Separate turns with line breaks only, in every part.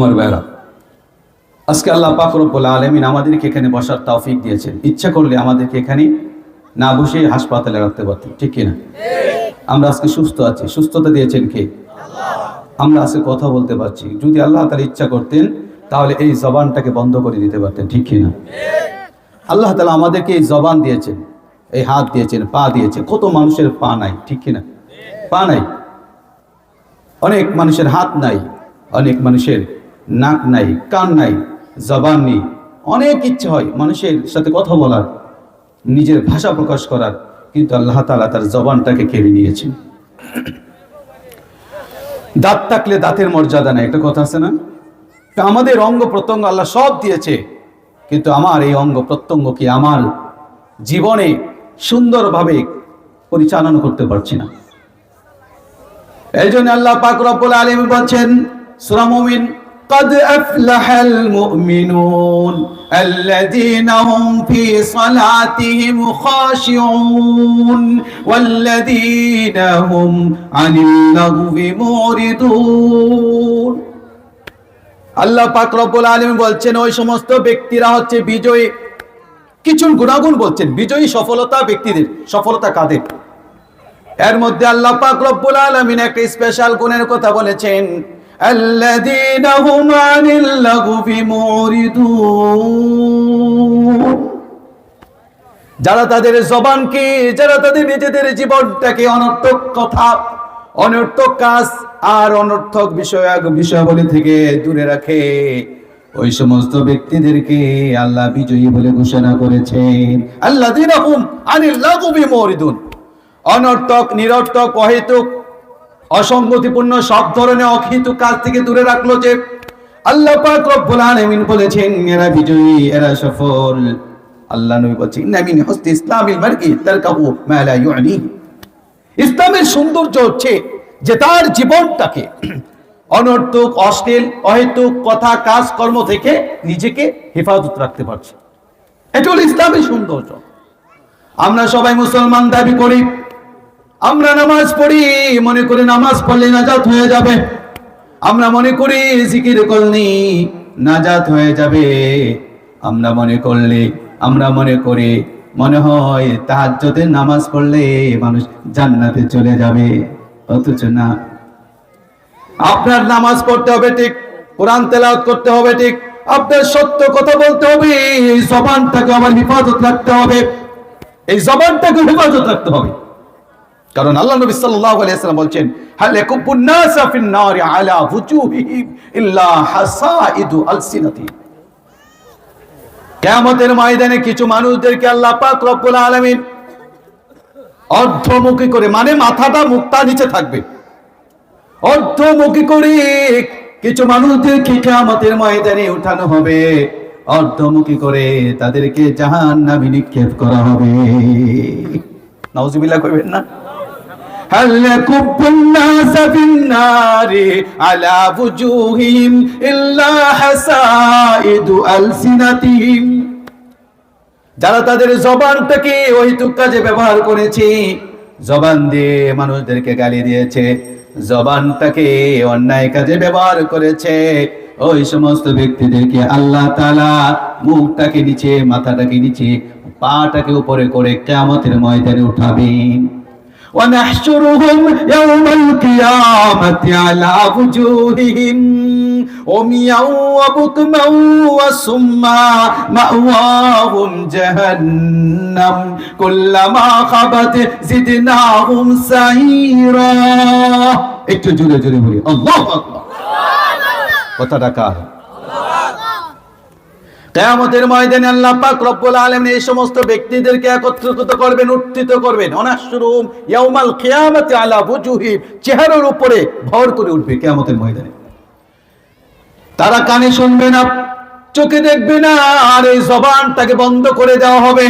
আমার ভাইরা আজকে আল্লাহ পাক রব্বুল আলমিন আমাদেরকে এখানে বসার তৌফিক দিয়েছেন। ইচ্ছা করলে আমাদেরকে এখানে না বসে হাসপাতালে রাখতে পারতেন। ঠিক কিনা? আমরা আজকে সুস্থ আছি। সুস্থতা দিয়েছেন কে? আমরা আজকে কথা বলতে পারছি। যদি আল্লাহ তার ইচ্ছা করতেন, তাহলে এই জবানটাকে বন্ধ করে দিতে পারতেন। ঠিক কিনা? আল্লাহ তালা আমাদেরকে এই জবান দিয়েছেন। এই হাত দিয়েছেন, পা দিয়েছেন। কত মানুষের পা নাই। ঠিক কিনা? পা নাই। অনেক মানুষের হাত নাই। অনেক মানুষের নাক নাই, কান নাই, জবান নেই। অনেক ইচ্ছে হয় মানুষের সাথে কথা বলার, নিজের ভাষা প্রকাশ করার, কিন্তু আল্লাহ তালা তার জবানটাকে কেড়ে নিয়েছেন। দাঁত থাকলে দাঁতের মর্যাদা নাই, একটা কথা আছে না? আমাদের অঙ্গ প্রত্যঙ্গ আল্লাহ সব দিয়েছে, কিন্তু আমার এই অঙ্গ প্রত্যঙ্গ কি আমার জীবনে সুন্দরভাবে পরিচালনা করতে পারছি না। এই জন্য আল্লাহ পাক আলামিন বলছেন, সূরা মুমিন قد أفلح المؤمنون الذين هم في صلاتهم خاشعون والذين هم عن اللغو معرضون আল্লাহ পাক রব্বুল আলামিন বলছেন ওই সমস্ত ব্যক্তিরা হচ্ছে বিজয়ী কিছু গুণাগুণ বলছেন বিজয়ী সফলতা ব্যক্তিদের সফলতা কাদের এর মধ্যে আল্লাহ পাক রব্বুল আলামিন একটা স্পেশাল গুণের কথা বলেছেন আল্লাযীনা হুম আনিল লাগবি মুরিদুন যারা তাদের জবানকে যারা তাদের নিজেদের জীবনটাকে অনর্থক কথা, অনর্থক কাজ আর অনর্থক বিষয় বিষয়াবলী থেকে দূরে রাখে। ওই সমস্ত ব্যক্তিদেরকে আল্লাহ বিজয়ী বলে ঘোষণা করেছেন। আল্লাহ দিনাহুম আনিল লাগবি মুরিদুন। অনর্থক, নিরর্থক, অহেতুক অসঙ্গতিপূর্ণ সব ধরনের অহিতুক কাজ থেকে দূরে রাখল যে আল্লাহ পাক রব্বুল আলামিন বলেছেন, এরা বিজয়ী, এরা সফল। আল্লাহ নবী বলছেন, ইন্না মিন হুসনি ইসলামিল মারই তারকাহু মা লা ইউনি ইসলামের সৌন্দর্য হচ্ছে যে তার জীবনটাকে অনর্থক, অশ্লীল, অহেতুক কথা কাজ কর্ম থেকে নিজেকে হেফাজত রাখতে পারছে। এটা হলো ইসলামের সৌন্দর্য। আমরা সবাই মুসলমান দাবি করি আমরা নামাজ পড়ি, মনে করি নামাজ পড়লে নাজাত হয়ে যাবে। আমরা মনে করি জিকির করলে নাজাত হয়ে যাবে। আমরা মনে করলে, আমরা মনে করি মনে হয় তাহাজ্জুদের নামাজ পড়লে মানুষ জান্নাতে চলে যাবে। অথচ না। আপনার নামাজ পড়তে হবে ঠিক, কোরআন তেলাওয়াত করতে হবে ঠিক, আপনার সত্য কথা বলতে হবে, এই জবানটাকে আমার হেফাজত রাখতে হবে। এই জবানটাকে হেফাজত রাখতে হবে। কারণ আল্লাহ নবী সাল্লাল্লাহু আলাইহি ওয়াসাল্লাম বলছেন, হাল ইয়াকুবুন ফিন নারি আলা ইল্লা হাসাইদু কিয়ামতের ময়দানে কিছু মানুষদেরকে আল্লাহ পাক রব্বুল আলামিন অর্ধমুখী করে মানে মাথাটা মুক্তা নিচে থাকবে। অর্ধমুখী করে কিছু মানুষদেরকে কিয়ামতের ময়দানে উঠানো হবে। অর্ধমুখী করে তাদেরকে জাহান্নামে নিক্ষেপ করা হবে। নাউজুবিল্লাহ কইবেন না? هل يكب الناس في النار على وجوههم إلا حسائد ألسنتهم যারা তাদের জবানটাকে অহিতুক কাজে ব্যবহার করেছে জবান দিয়ে মানুষদেরকে গালি দিয়েছে জবানটাকে অন্যায় কাজে ব্যবহার করেছে ওই সমস্ত ব্যক্তিদেরকে আল্লাহ তালা মুখটাকে নিচে মাথাটাকে নিচে পাটাকে উপরে করে কেমতের ময়দানে উঠাবেন ونحشرهم يوم القيامة على وجوههم عميا وبكما وصما مأواهم جهنم كلما خبت زدناهم سعيرا একটু জোরে জোরে বলি আল্লাহু আকবার কথাটা কার কেয়ামতের ময়দানে আল্লাহ পাক রব্বুল আলামিন এই সমস্ত ব্যক্তিদেরকে একত্রিত করবেন, উত্থিত করবেন। অনাশুরুম ইয়াউমাল কিয়ামতি আলা বুজুহি চেহারার উপরে ভর করে উঠবে কেয়ামতের ময়দানে। তারা কানে শুনবে না, চোখে দেখবে না, আর এই জবানটাকে বন্ধ করে দেওয়া হবে।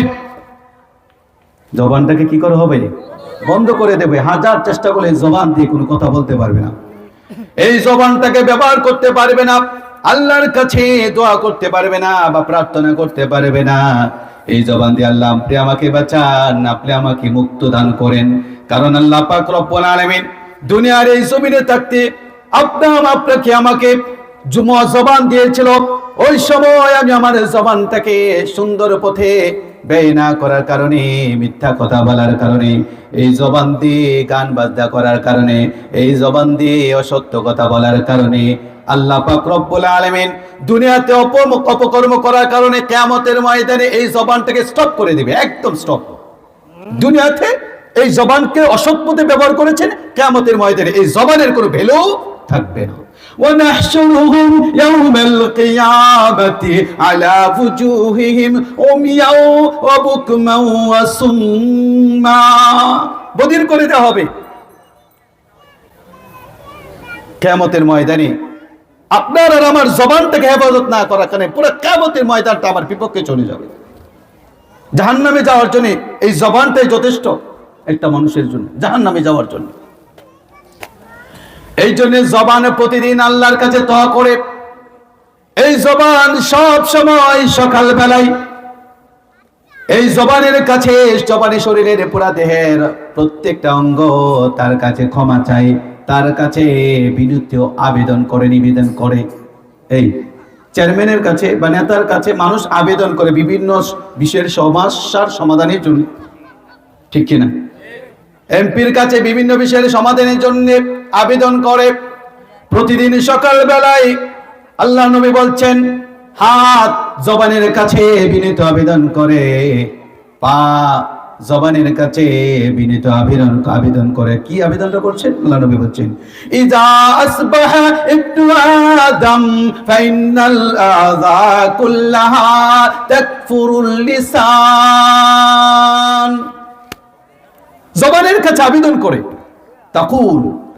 জবানটাকে কি করা হবে? বন্ধ করে দেবে। হাজার চেষ্টা করলে জবান দিয়ে কোনো কথা বলতে পারবে না। এই জবানটাকে ব্যবহার করতে পারবে না। আল্লাহর কাছে দোয়া করতে পারবে না বা প্রার্থনা করতে পারবে না। এই জবান দিয়ে আল্লাহ আপনি আমাকে বাঁচান, আপনি আমাকে মুক্ত দান করেন। কারণ আল্লাহ পাক রব্বুল আলামিন দুনিয়ার এই জমিনে থাকতে আপনার আপনাকে আমাকে জুমা জবান দিয়েছিল। ওই সময় আমি আমার জবানটাকে সুন্দর পথে ব্যয় না করার কারণে, মিথ্যা কথা বলার কারণে, এই জবান দিয়ে গান বাজনা করার কারণে, এই জবান দিয়ে অসত্য কথা বলার কারণে, আল্লাহ পাক রব্বুল আলামিন দুনিয়াতে অপকর্ম করার কারণে কিয়ামতের ময়দানে এই জবানটাকে স্টপ করে দিবে, একদম স্টপ দুনিয়াতে এই জবানকে অসৎ পথে ব্যবহার করেছেন, কিয়ামতের ময়দানে এই জবানের কোনো ভ্যালু থাকবে না। ونحشرهم يوم القيامة على وجوههم عميا وبكما وصما বদির করে দেওয়া হবে কেয়ামতের ময়দানে আপনার আর আমার জবানটাকে হেফাজত না করার কারণে পুরো কেয়ামতের ময়দানটা আমার বিপক্ষে চলে যাবে জাহান্নামে যাওয়ার জন্য এই জবানটাই যথেষ্ট একটা মানুষের জন্য জাহান্নামে যাওয়ার জন্য এই জন্য জবান প্রতিদিন আল্লাহর কাছে দোয়া করে। এই জবান সব সময় সকাল বেলায় এই জবানের কাছে, জবানে শরীরের পুরা দেহের প্রত্যেকটা অঙ্গ তার কাছে ক্ষমা চাই, তার কাছে বিনুদ্ধ আবেদন করে, নিবেদন করে। এই চেয়ারম্যানের কাছে বা নেতার কাছে মানুষ আবেদন করে বিভিন্ন বিষয়ের সমস্যার সমাধানের জন্য। ঠিক কিনা? এমপির কাছে বিভিন্ন বিষয়ের সমাধানের জন্য আবেদন করে। প্রতিদিন সকাল বেলায় আল্লাহ নবী বলছেন, হাত জবানের কাছে বিনীত আবেদন করে। পা জবানের কাছে বিনীত আবেদন আবেদন করে। কি আবেদনটা করছেন? আল্লাহ নবী বলছেন, ইজা আসবাহা ইবনু আদম, ফাইনাল আযা কুল্লাহা তাকফুরুল লিসান। জবানের কাছে আবেদন করে। তাকুল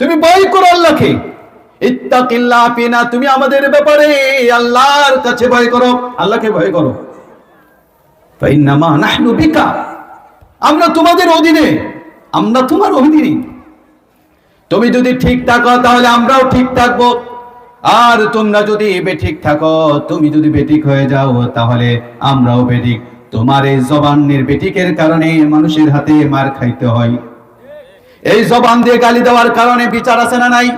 তুমি ভয় করো আল্লাহকে। ইত্তাকিল্লাহ ফিনা, তুমি আমাদের ব্যাপারে আল্লাহর কাছে ভয় করো। আল্লাহকে ভয় করো। আমরা তোমাদের অধীনে, আমরা তোমার অধীনে। তুমি যদি ঠিক থাকো, তাহলে আমরাও ঠিক থাকব। আর তোমরা যদি বেঠিক থাকো, তুমি যদি বেঠিক হয়ে যাও, তাহলে আমরাও বেঠিক। তোমার এই জবানের বেঠিকের কারণে মানুষের হাতে মার খাইতে হয়। এই জবান দিয়ে গালি দেওয়ার কারণে বিচার আছে না নাই?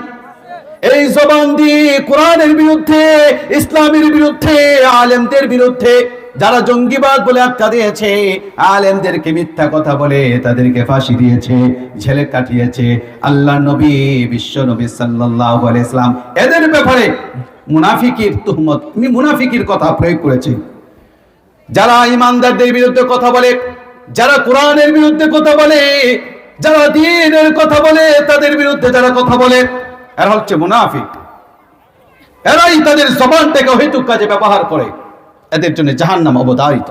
এই জবান দিয়ে কোরআনের বিরুদ্ধে, ইসলামের বিরুদ্ধে, আলেমদের বিরুদ্ধে যারা জঙ্গিবাদ বলে আখ্যা দিয়েছে, আলেমদেরকে মিথ্যা কথা বলে তাদেরকে ফাঁসি দিয়েছে, ঝেলে কাটিয়েছে। আল্লাহ নবী, বিশ্ব নবী আলাইহি ইসলাম এদের ব্যাপারে মুনাফিকির তুহমত মুনাফিকির কথা প্রয়োগ করেছে যারা ইমানদারদের বিরুদ্ধে কথা বলে, যারা কোরআনের বিরুদ্ধে কথা বলে যারা দিনের কথা বলে, তাদের বিরুদ্ধে যারা কথা বলে, এরা হচ্ছে মুনাফিক। এরাই তাদের জবানটাকে অহেতুক কাজে ব্যবহার করে। এদের জন্য জাহান্নাম অবতারিত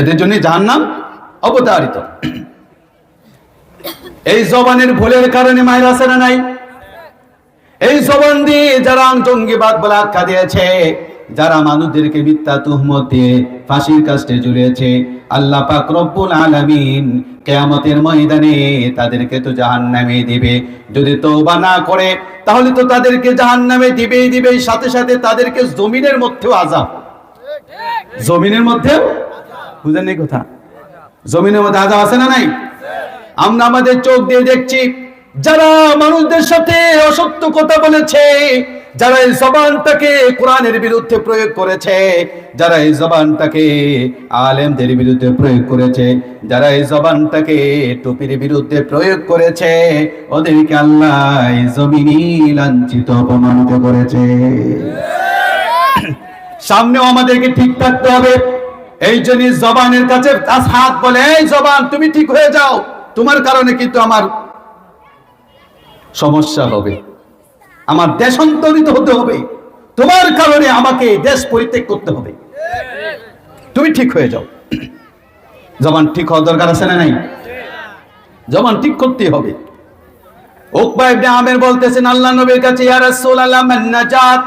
এদের জন্য জাহান্নাম অবতারিত এই জবানের ভুলের কারণে মায়ের আসে না নাই? এই জবান দিয়ে যারা জঙ্গিবাদ বলে আখ্যা দিয়েছে, যারা মানুষদেরকে মিথ্যা তুহমত ফাঁসির কাস্টে জুড়েছে, আল্লাহ পাক রব্বুল আলামিন কেয়ামতের ময়দানে তাদেরকে তো জাহান নামে দিবে। যদি তোবা না করে, তাহলে তো তাদেরকে জাহান্নামে দিবেই দিবে। সাথে সাথে তাদেরকে জমিনের মধ্যেও আজাব জমিনের মধ্যেও বুঝেন কথা? জমিনের মধ্যে আজাব আছে না নাই? আমরা আমাদের চোখ দিয়ে দেখছি যারা মানুষদের সাথে অসত্য কথা বলেছে, যারা এই জবানটাকে কোরআনের বিরুদ্ধে প্রয়োগ করেছে, যারা এই জবানটাকে আলেমদের বিরুদ্ধে প্রয়োগ করেছে, যারা এই জবানটাকে টুপির বিরুদ্ধে প্রয়োগ করেছে, ওদেরকে আল্লাহ এই জমিনই লাঞ্ছিত, অপমানিত করেছে। সামনেও আমাদেরকে ঠিক থাকতে হবে। এই জন্য জবানের কাছে হাত বলে, এই জবান, তুমি ঠিক হয়ে যাও। তোমার কারণে কিন্তু আমার সমস্যা হবে। আমার দেশান্তরিত হতে হবে। তোমার কারণে আমাকে দেশ পরিত্যাগ করতে হবে। তুমি ঠিক হয়ে যাও। জবান ঠিক হওয়ার দরকার আছে না নাই? জবান ঠিক করতে হবে। উকবা ইবনে আমের বলতেছেন, আল্লাহ নবীর কাছে, ইয়া রাসূলুল্লাহ, মান নাজাত?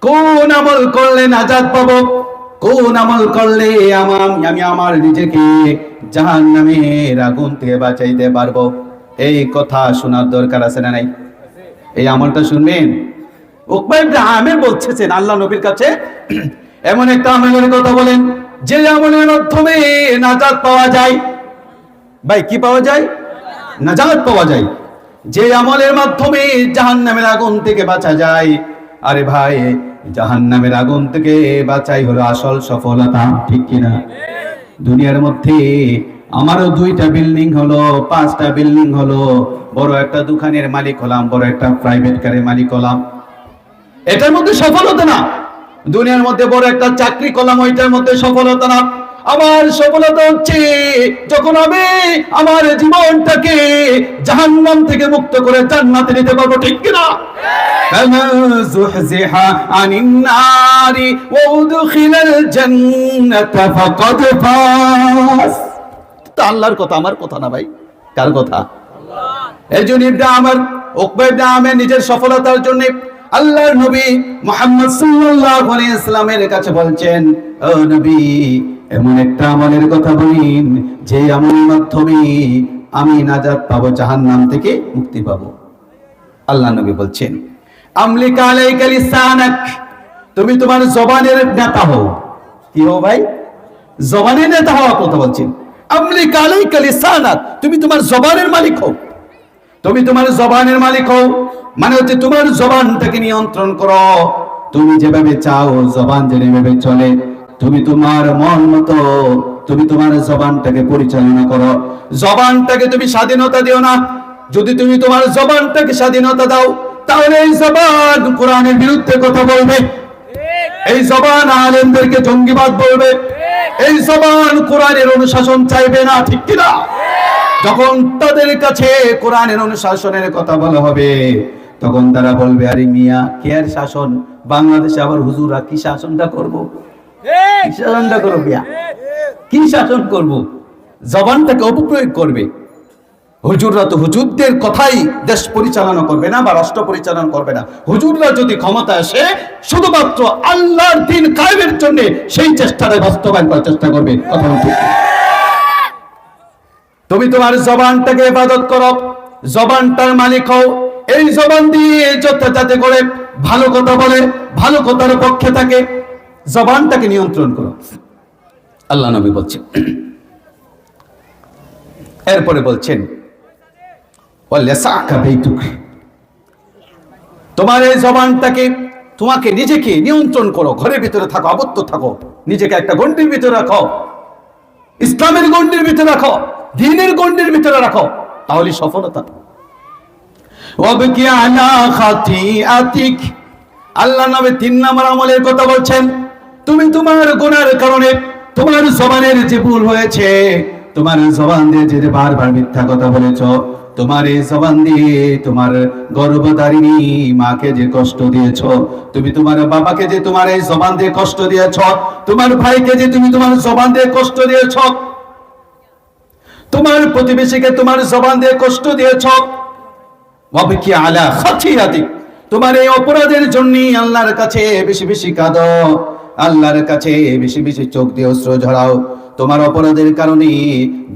কোন আমল করলে নাজাত পাবো? কোন আমল করলে আমার আমি আমার নিজেকে জাহান নামের আগুন থেকে বাঁচাইতে পারব? এই কথা শোনার দরকার আছে না নাই? এই আমলটা শুনবেন? আমির বলছেন আল্লাহ নবীর কাছে, এমন একটা আমলের কথা বলেন, যে আমলের মাধ্যমে নাজাত পাওয়া যায়। ভাই, কি পাওয়া যায়? নাজাত পাওয়া যায়। যে আমলের মাধ্যমে জাহান্নামের আগুন থেকে বাঁচা যায়। আরে ভাই, জাহান্নামের আগুন থেকে বাঁচাই হলো আসল সফলতা, ঠিক কিনা? দুনিয়ার মধ্যে আমারও দুইটা বিল্ডিং হলো, পাঁচটা বিল্ডিং হলো। বড় একটা দোকানের মালিক হলাম, বড় একটা প্রাইভেট কারের মালিক হলাম। এটার মধ্যে সফলতা না। দুনিয়ার মধ্যে বড় একটা চাকরি করলাম, ওইটার মধ্যে সফলতা না। আমার সফলতা হচ্ছে যখন আমি আমার জীবনটাকে জাহান্নাম থেকে মুক্ত করে জান্নাতে নিতে পারব, ঠিক কিনা? ওয়া উদখিলাল জান্নাতা ফাকাদ ফাস। তা আল্লাহর কথা, আমার কথা না ভাই? কার কথা? এই জন্য ইবনে আমার, উকবা ইবনে আমের নিজের সফলতার জন্য আল্লাহর নবী মুহাম্মদ সাল্লাল্লাহু আলাইহি ইসলামের কাছে বলছেন, ও নবী, এমন একটা আমলের কথা বলিন, যে আমলের মাধ্যমে আমি নাজাত পাবো, জাহান্নাম থেকে মুক্তি পাবো। আল্লাহ নবী বলছেন, আমলিকা আলাইকা লিসানাক, তুমি তোমার জবানের নেতা হও। কি হও ভাই? জবানের নেতা হওয়া কথা বলছেন। তুমি তোমার জবানের মালিক তুমি তোমার জবানের মালিক মানে হচ্ছে তোমার জবানটাকে নিয়ন্ত্রণ করো। তুমি যেভাবে চাও, জবান যেভাবে চলে, তুমি তোমার মন মতো, তুমি তোমার জবানটাকে পরিচালনা করো। জবানটাকে তুমি স্বাধীনতা দিও না। যদি তুমি তোমার জবানটাকে স্বাধীনতা দাও, তাহলে এই জবান কোরআনের বিরুদ্ধে কথা বলবে। এই জবান আলেমদেরকে জঙ্গিবাদ বলবে। এই জবান কোরআনের অনুশাসন চাইবে না, ঠিক কিনা যখন তাদের কাছে কোরআনের অনুশাসনের কথা বলা হবে, তখন তারা বলবে, আরে মিয়া, কে আর শাসন? বাংলাদেশে আবার হুজুরা কি শাসনটা করব? কি শাসনটা করব মিয়া? কি শাসন করব? জবানটাকে অপপ্রয়োগ করবে। হুজুররা তো হুজুরদের কথাই দেশ পরিচালনা করবে না বা রাষ্ট্র পরিচালনা করবে না। হুজুররা যদি ক্ষমতা আসে, শুধুমাত্র আল্লাহর দিন কায়েমের জন্য সেই চেষ্টাটা বাস্তবায়ন করার চেষ্টা করবে। তুমি তোমার জবানটাকে ইবাদত করো, জবানটার মালিক হও। এই জবান দিয়ে যত যাতে করে ভালো কথা বলে, ভালো কথার পক্ষে থাকে। জবানটাকে নিয়ন্ত্রণ করো। আল্লাহ নবী বলছেন, এরপরে বলছেন তোমার এই জবানটাকে, তোমাকে নিজেকে নিয়ন্ত্রণ করো, ঘরের ভিতরে থাকো, আবদ্ধ থাকো, নিজেকে একটা গণ্ডির ভিতরে রাখো, ইসলামের গণ্ডির ভিতরে রাখো, দিনের গণ্ডির ভিতরে রাখো, তাহলে সফলতা আল্লাহ নবী তিন নম্বর আমলের কথা বলছেন, তুমি তোমার গুনার কারণে তোমার জবানের যে ভুল হয়েছে, তোমার জবান দিয়ে যে বারবার মিথ্যা কথা বলেছ তোমার এই জবান দিয়ে তোমার গর্ভধারিণী মাকে যে কষ্ট দিয়েছ, তুমি তোমার বাবাকে যে তোমার এই জবান দিয়ে কষ্ট দিয়েছ, তোমার ভাইকে যে তুমি তোমার জবান দিয়ে কষ্ট দিয়েছ, তোমার প্রতিবেশীকে তোমার জবান দিয়ে কষ্ট দিয়েছ ওয়াবিকি আলা খাতিয়াতিক তোমার এই অপরাধের জন্য আল্লাহর কাছে বেশি বেশি কাঁদো, আল্লাহর কাছে বেশি বেশি চোখ দিয়ে অস্ত্র ঝরাও। তোমার অপরাধের কারণে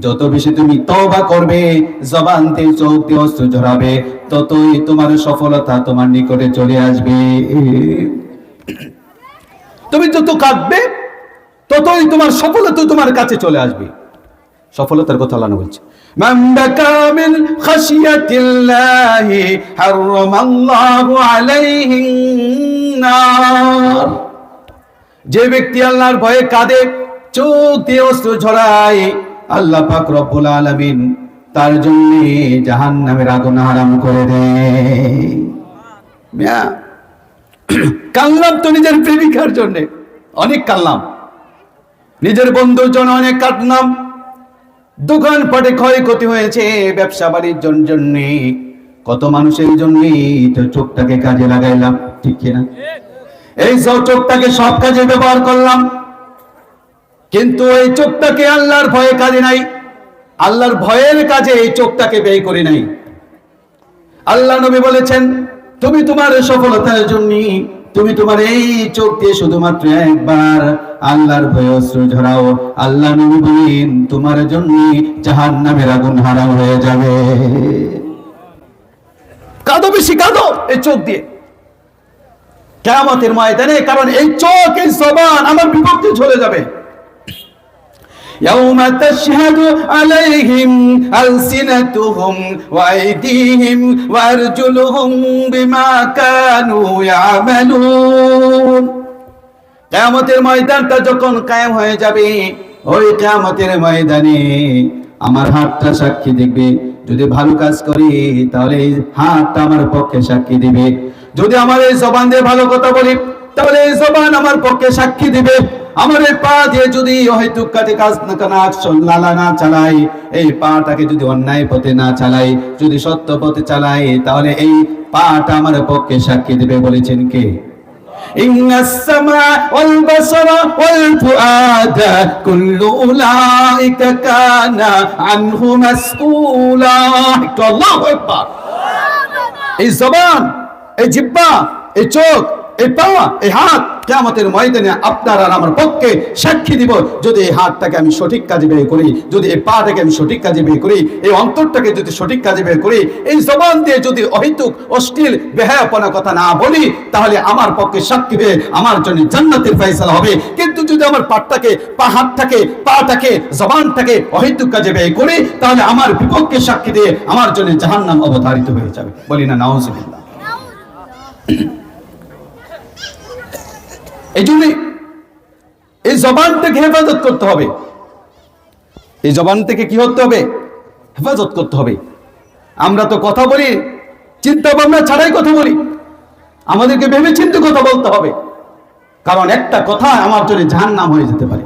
যত বেশি তুমি তওবা করবে জবান দিয়ে চোখ দিয়ে অস্ত্র ঝরাবে ততই তোমার সফলতা তোমার নিকটে চলে আসবে তুমি যত কাঁদবে ততই তোমার সফলতা তোমার কাছে চলে আসবে সফলতার কথা আল্লাহ বলছে من بكى من خشية الله حرم الله عليه النار যে ব্যক্তি আল্লাহর ভয়ে কাঁদে চোখ দিয়ে অস্ত্র ঝরায় আল্লাহ পাক রব্বুল আলামিন তার জন্য জাহান্নামের আগুন হারাম করে দেয়। কানলাম তো নিজের প্রেমিকার জন্য, অনেক কানলাম নিজের বন্ধুর জন্য অনেক কাটলাম দোকান পাটে ক্ষয়ক্ষতি হয়েছে, ব্যবসা বাণিজ্যর জন্য। কত মানুষের জন্য তো চোখটাকে কাজে লাগাইলাম, ঠিক কিনা? এই সব চোখটাকে সব কাজে ব্যবহার করলাম কিন্তু এই চোখটাকে আল্লাহর ভয়ে কাজে নাই। আল্লাহর ভয়ের কাজে এই চোখটাকে ব্যয় করে নাই। আল্লাহ নবী বলেছেন, তুমি তোমার সফলতার জন্য, তুমি তোমার এই চোখ দিয়ে শুধুমাত্র একবার আল্লাহর ভয় অশ্রু ঝরাও। আল্লাহ নবী বলেন, তোমার জন্য জাহান নামের আগুন হারাম হয়ে যাবে। কাঁদো বেশি, কাঁদো এই চোখ দিয়ে। কেমতের ময়দানে, কারণ এই চোখ এই জবান আমার বিপক্ষে চলে যাবে। يوم تشهد عليهم ألسنتهم وأيديهم وأرجلهم بما كانوا يعملون কেয়ামতের ময়দানটা যখন কায়েম হয়ে যাবে ওই কেয়ামতের ময়দানে আমার হাতটা সাক্ষী দেখবে যদি ভালো কাজ করি তাহলে এই হাতটা আমার পক্ষে সাক্ষী দিবে যদি আমার এই জবান দিয়ে ভালো কথা বলি তাহলে এই জবান আমার পক্ষে সাক্ষী দিবে আমার এই পা দিয়ে যদি হয়তো কাজে কাজ না না লালা না চালাই এই পাটাকে যদি অন্যায় পথে না চালাই যদি সত্য পথে চালাই তাহলে এই পাটা আমার পক্ষে সাক্ষী দিবে বলেছেন কে إن السمع والبصر والفؤاد كل أولئك كان عنه مسؤولا الله أكبر এই জবান এই জিব্বা এই চোখ এই পা এই হাত কেমতের ময়দানে আপনার আর আমার পক্ষে সাক্ষী দিব। যদি এই হাতটাকে আমি সঠিক কাজে ব্যয় করি, যদি এই পাটাকে আমি সঠিক কাজে ব্যয় করি, এই অন্তরটাকে যদি সঠিক কাজে ব্যয় করি, এই জবান দিয়ে যদি অহিতুক, অশ্লীল, বেহায়াপনা কথা না বলি, তাহলে আমার পক্ষে সাক্ষী হয়ে আমার জন্য জান্নাতের ফয়সালা হবে। কিন্তু যদি আমার পাটটাকে, পা হাতটাকে, পাটাকে, জবানটাকে অহিতুক কাজে ব্যয় করি, তাহলে আমার বিপক্ষে সাক্ষী দিয়ে আমার জন্য জাহান্নাম অবধারিত হয়ে যাবে। বলি না নাউজুবিল্লাহ। এই জন্য এই জবান থেকে হেফাজত করতে হবে। এই জবান থেকে কি হতে হবে? হেফাজত করতে হবে। আমরা তো কথা বলি চিন্তা ভাবনা ছাড়াই কথা বলি। আমাদেরকে ভেবে চিন্তে কথা বলতে হবে। কারণ একটা কথা আমার জন্য জাহান নাম হয়ে যেতে পারে।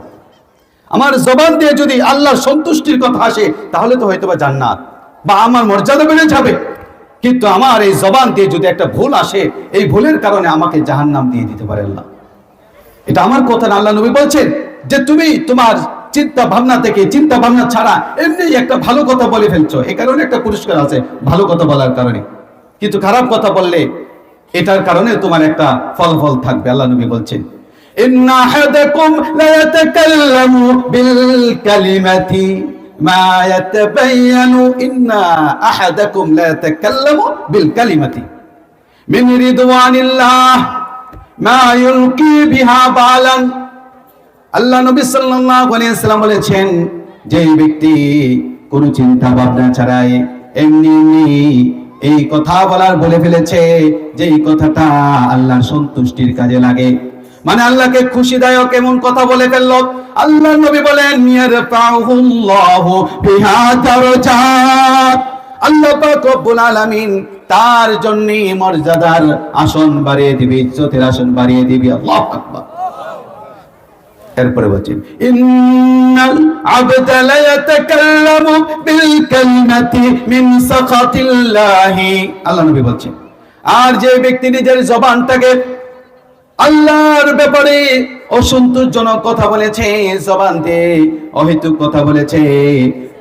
আমার জবান দিয়ে যদি আল্লাহর সন্তুষ্টির কথা আসে, তাহলে তো হয়তো বা জান্নাত। বা আমার মর্যাদা বেড়ে যাবে। কিন্তু আমার এই জবান দিয়ে যদি একটা ভুল আসে, এই ভুলের কারণে আমাকে জাহান নাম দিয়ে দিতে পারে আল্লাহ। এটা আমার কথা না, আল্লাহ নবী বলছেন যে তুমি তোমার চিন্তা ভাবনা থেকে, চিন্তা ভাবনা ছাড়া এমনি একটা ভালো কথা বলে ফেলছো। এই কারণে একটা পুরস্কার আছে, ভালো কথা বলার কারণে। কিন্তু খারাপ কথা বললে এটার কারণে তোমার একটা ফলাফল থাকবে, আল্লাহ নবী বলছেন। إن আল্লাহ বলেছেন যে ব্যক্তি চিন্তা ভাবনা ছাড়াই এমনি এমনি এই কথা বলার বলে ফেলেছে যে এই কথাটা আল্লাহর সন্তুষ্টির কাজে লাগে। মানে আল্লাহকে খুশিদায়ক এমন কথা বলে ফেলল। আল্লাহ নবী বলেন আল্লাহ আলামিন তার জন্য মর্যাদার আসন বাড়িয়ে দিবি, ইজ্জতের আসন বাড়িয়ে দিবে। এরপরে বলছেন ইন্নাল আবদা ইয়াতাকাল্লামু বিল কালিমাতি মিন সাখাতিল্লাহি আল্লাহ নবী বলছেন, আর যে ব্যক্তি নিজের জবানটাকে আল্লাহর ব্যাপারে অসন্তোষজনক কথা বলেছে জবান দিয়ে অহেতুক কথা বলেছে,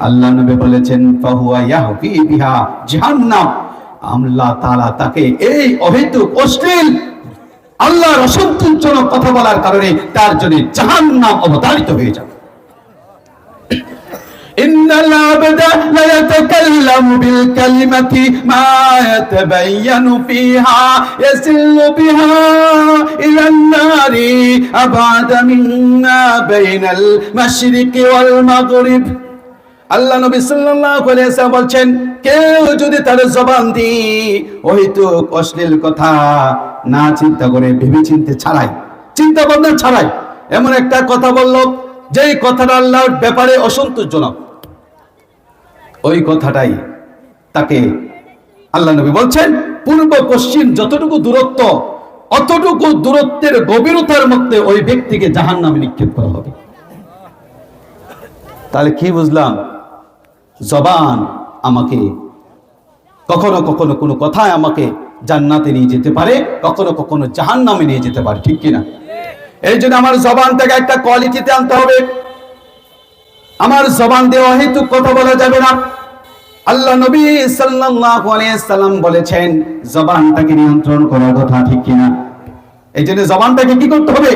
আল্লাহ নবী বলেছেন, ফাহুয়া ইয়াহফি বিহা জাহান্নাম। আল্লাহ তাআলা তাকে এই অহেতুক অশ্লীল আল্লাহর অসন্তোষজনক কথা বলার কারণে তার জন্য জাহান্নাম অবতারিত হয়ে যাবে إن العبد لا يتكلم بالكلمة ما يتبين فيها يسل بها إلى النار أبعد منا بين المشرق والمغرب আল্লাহ নবী সাল্লাল্লাহু আলাইহি ওয়াসাল্লাম বলছেন, কেউ যদি তার জবান দিয়ে অহেতুক অশ্লীল কথা না চিন্তা করে ভেবে চিনতে ছাড়াই চিন্তা ভাবনা ছাড়াই এমন একটা কথা বলল, যেই কথাটা আল্লাহর ব্যাপারে অসন্তোষজনক। ওই কথাটাই তাকে আল্লাহ নবী বলছেন, পূর্ব পশ্চিম যতটুকু দূরত্ব, অতটুকু দূরত্বের গভীরতার মধ্যে ওই ব্যক্তিকে জাহান নামে নিক্ষেপ করা হবে। তাহলে কি বুঝলাম? জবান আমাকে। কখনো কখনো কোনো কথায় আমাকে জান্নাতে নিয়ে যেতে পারে, কখনো কখনো জাহান নামে নিয়ে যেতে পারে, ঠিক কিনা? এই জন্য আমার জবানটাকে একটা কোয়ালিটিতে আনতে হবে। আমার জবান দিয়ে অহেতুক কথা বলা যাবে না। আল্লাহ নবী সাল্লাল্লাহু সাল্লাম বলেছেন, জবানটাকে নিয়ন্ত্রণ করার কথা, ঠিক কিনা? এই জন্য জবানটাকে কি করতে হবে?